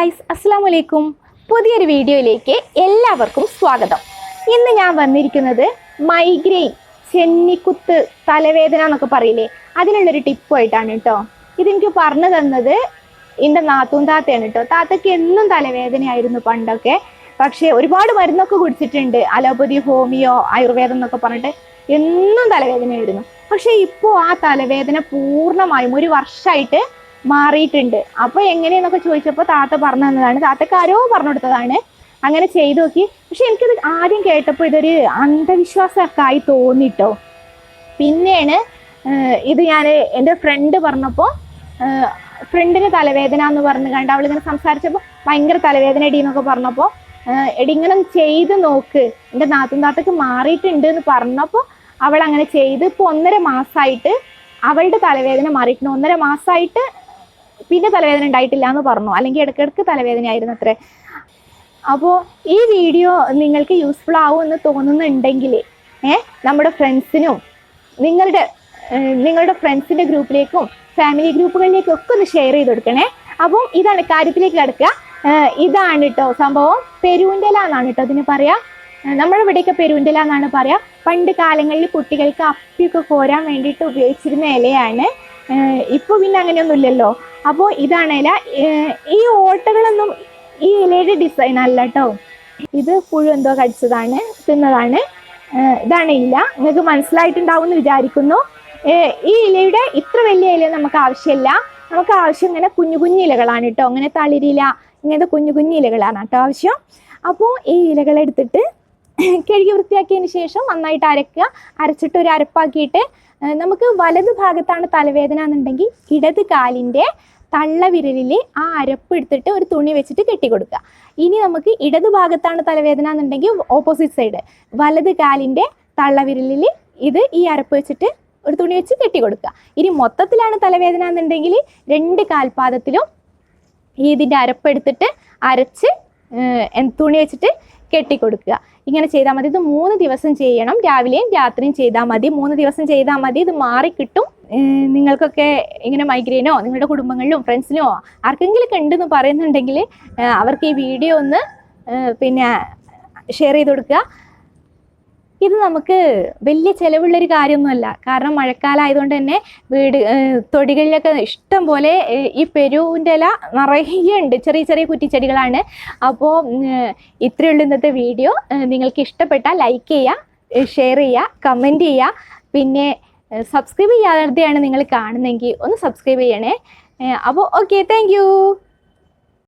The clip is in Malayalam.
ഗായ്സ് അസ്സാം വലൈക്കും പുതിയൊരു വീഡിയോയിലേക്ക് എല്ലാവർക്കും സ്വാഗതം. ഇന്ന് ഞാൻ വന്നിരിക്കുന്നത് മൈഗ്രെയിൻ ചെന്നിക്കുത്ത് തലവേദന എന്നൊക്കെ പറയില്ലേ? അതിനുള്ളൊരു ടിപ്പുമായിട്ടാണ് കേട്ടോ ഇതെനിക്ക് പറഞ്ഞു തന്നത് എന്റെ നാത്തൂൻ താത്തയാണ് കേട്ടോ താത്തയ്ക്ക് എന്നും തലവേദനയായിരുന്നു പണ്ടൊക്കെ. പക്ഷേ ഒരുപാട് മരുന്നൊക്കെ കുടിച്ചിട്ടുണ്ട്. അലോപ്പതി ഹോമിയോ ആയുർവേദം എന്നൊക്കെ പറഞ്ഞിട്ട് എന്നും തലവേദനയായിരുന്നു. പക്ഷേ ഇപ്പോൾ ആ തലവേദന പൂർണമായും ഒരു വർഷമായിട്ട് മാറിയിട്ടുണ്ട്. അപ്പോൾ എങ്ങനെയെന്നൊക്കെ ചോദിച്ചപ്പോൾ താത്ത പറഞ്ഞു തന്നതാണ്. താത്തക്ക് ആരോ പറഞ്ഞു കൊടുത്തതാണ്. അങ്ങനെ ചെയ്തു നോക്കി. പക്ഷെ എനിക്കത് ആദ്യം കേട്ടപ്പോൾ ഇതൊരു അന്ധവിശ്വാസമൊക്കെ ആയി തോന്നിട്ടോ. പിന്നെയാണ് ഇത് ഞാൻ എന്റെ ഫ്രണ്ട് പറഞ്ഞപ്പോൾ ഫ്രണ്ടിന് തലവേദന എന്ന് പറഞ്ഞു കണ്ട് അവളിങ്ങനെ സംസാരിച്ചപ്പോൾ ഭയങ്കര തലവേദന എടി എന്നൊക്കെ പറഞ്ഞപ്പോൾ എടി ഇങ്ങനെ ചെയ്ത് നോക്ക്. എന്റെ നാത്തും താത്തക്ക് മാറിയിട്ടുണ്ട് എന്ന് പറഞ്ഞപ്പോൾ അവൾ അങ്ങനെ ചെയ്ത് ഇപ്പോൾ ഒന്നര മാസമായിട്ട് അവളുടെ തലവേദന മാറിയിട്ടുണ്ട്. ഒന്നര മാസമായിട്ട് പിന്നെ തലവേദന ഉണ്ടായിട്ടില്ല എന്ന് പറഞ്ഞു? അല്ലെങ്കിൽ ഇടയ്ക്കിടയ്ക്ക് തലവേദന ആയിരുന്നു അത്രേ അപ്പോൾ ഈ വീഡിയോ നിങ്ങൾക്ക് യൂസ്ഫുൾ ആവും എന്ന് തോന്നുന്നുണ്ടെങ്കിൽ ഏ നമ്മുടെ ഫ്രണ്ട്സിനും നിങ്ങളുടെ നിങ്ങളുടെ ഫ്രണ്ട്സിന്റെ ഗ്രൂപ്പിലേക്കും ഫാമിലി ഗ്രൂപ്പുകളിലേക്കും ഒക്കെ ഒന്ന് ഷെയർ ചെയ്ത് കൊടുക്കണേ. അപ്പോൾ ഇതാണ് കാര്യത്തിലേക്ക് കിടക്കുക. ഇതാണ് കേട്ടോ സംഭവം. പെരുവിന്റെല എന്നാണ് കേട്ടോ അതിന് പറയാ. നമ്മുടെ ഇവിടെയൊക്കെ പെരുവിന്റെല എന്നാണ് പറയാ. പണ്ട് കാലങ്ങളിൽ കുട്ടികൾക്ക് അപ്പിയൊക്കെ കോരാൻ വേണ്ടിയിട്ട് ഉപയോഗിച്ചിരുന്ന ഇലയാണ്. ഇപ്പോൾ പിന്നെ അങ്ങനെയൊന്നും ഇല്ലല്ലോ അപ്പോൾ ഇതാണ് ഇല ഈ ഓട്ടകളൊന്നും ഈ ഇലയുടെ ഡിസൈൻ അല്ല കേട്ടോ ഇത് പുഴു എന്തോ കടിച്ചതാണ് തിന്നതാണ്. ഇതാണ് ഇല. നിങ്ങൾക്ക് മനസ്സിലായിട്ടുണ്ടാവും എന്ന് വിചാരിക്കുന്നു ഈ ഇലയുടെ ഇത്ര വലിയ ഇല നമുക്ക് ആവശ്യമില്ല. നമുക്ക് ആവശ്യം ഇങ്ങനെ കുഞ്ഞു കുഞ്ഞു ഇലകളാണ് കേട്ടോ അങ്ങനെ തളിരില ഇങ്ങനത്തെ കുഞ്ഞു കുഞ്ഞു ഇലകളാണ് കേട്ടോ ആവശ്യം. അപ്പോൾ ഈ ഇലകളെടുത്തിട്ട് കഴുകി വൃത്തിയാക്കിയതിന് ശേഷം നന്നായിട്ട് അരക്കുക. അരച്ചിട്ട് ഒരു അരപ്പാക്കിയിട്ട് നമുക്ക് വലത് ഭാഗത്താണ് തലവേദന എന്നുണ്ടെങ്കിൽ ഇടത് കാലിന്റെ തള്ളവിരലിൽ ആ അരപ്പ് എടുത്തിട്ട് ഒരു തുണി വെച്ചിട്ട് കെട്ടിക്കൊടുക്കുക ഇനി നമുക്ക് ഇടത് ഭാഗത്താണ് തലവേദന എന്നുണ്ടെങ്കിൽ ഓപ്പോസിറ്റ് സൈഡ്. വലത് കാലിന്റെ തള്ളവിരലിൽ ഇത് ഈ അരപ്പ് വെച്ചിട്ട് ഒരു തുണി വെച്ച് കെട്ടിക്കൊടുക്കുക ഇനി മൊത്തത്തിലാണ് തലവേദന എന്നുണ്ടെങ്കിൽ രണ്ട് കാൽപാദത്തിലും ഈ ഇതിന്റെ അരപ്പെടുത്തിട്ട് അരച്ച് തുണി വെച്ചിട്ട് കെട്ടിക്കൊടുക്കുക. ഇങ്ങനെ ചെയ്താൽ മതി. ഇത് മൂന്ന് ദിവസം ചെയ്യണം. രാവിലെയും രാത്രിയും ചെയ്താൽ മതി. മൂന്ന് ദിവസം ചെയ്താൽ മതി. ഇത് മാറിക്കിട്ടും. കിട്ടും നിങ്ങൾക്കൊക്കെ ഇങ്ങനെ മൈഗ്രെയിനോ നിങ്ങളുടെ കുടുംബങ്ങളിലും ഫ്രണ്ട്സിനോ ആർക്കെങ്കിലും ഉണ്ടെന്ന് പറയുന്നുണ്ടെങ്കിൽ അവർക്ക് ഈ വീഡിയോ ഒന്ന് പിന്നെ ഷെയർ ചെയ്ത് കൊടുക്കുക. ഇത് നമുക്ക് വലിയ ചിലവുള്ളൊരു കാര്യമൊന്നുമല്ല. കാരണം മഴക്കാലം ആയതുകൊണ്ട് തന്നെ വീട് തൊടികളിലൊക്കെ ഇഷ്ടം പോലെ ഈ പെരുവിന്റെ ഇല നിറയെ ഉണ്ട്. ചെറിയ ചെറിയ കുറ്റിച്ചെടികളാണ്. അപ്പോൾ ഇത്രയുള്ള ഇന്നത്തെ വീഡിയോ. നിങ്ങൾക്ക് ഇഷ്ടപ്പെട്ടാൽ ലൈക്ക് ചെയ്യുക ഷെയർ ചെയ്യുക കമന്റ് ചെയ്യുക. പിന്നെ സബ്സ്ക്രൈബ് ചെയ്യാതെയാണ് നിങ്ങൾ കാണുന്നതെങ്കിൽ ഒന്ന് സബ്സ്ക്രൈബ് ചെയ്യണേ. അപ്പോൾ ഓക്കെ താങ്ക്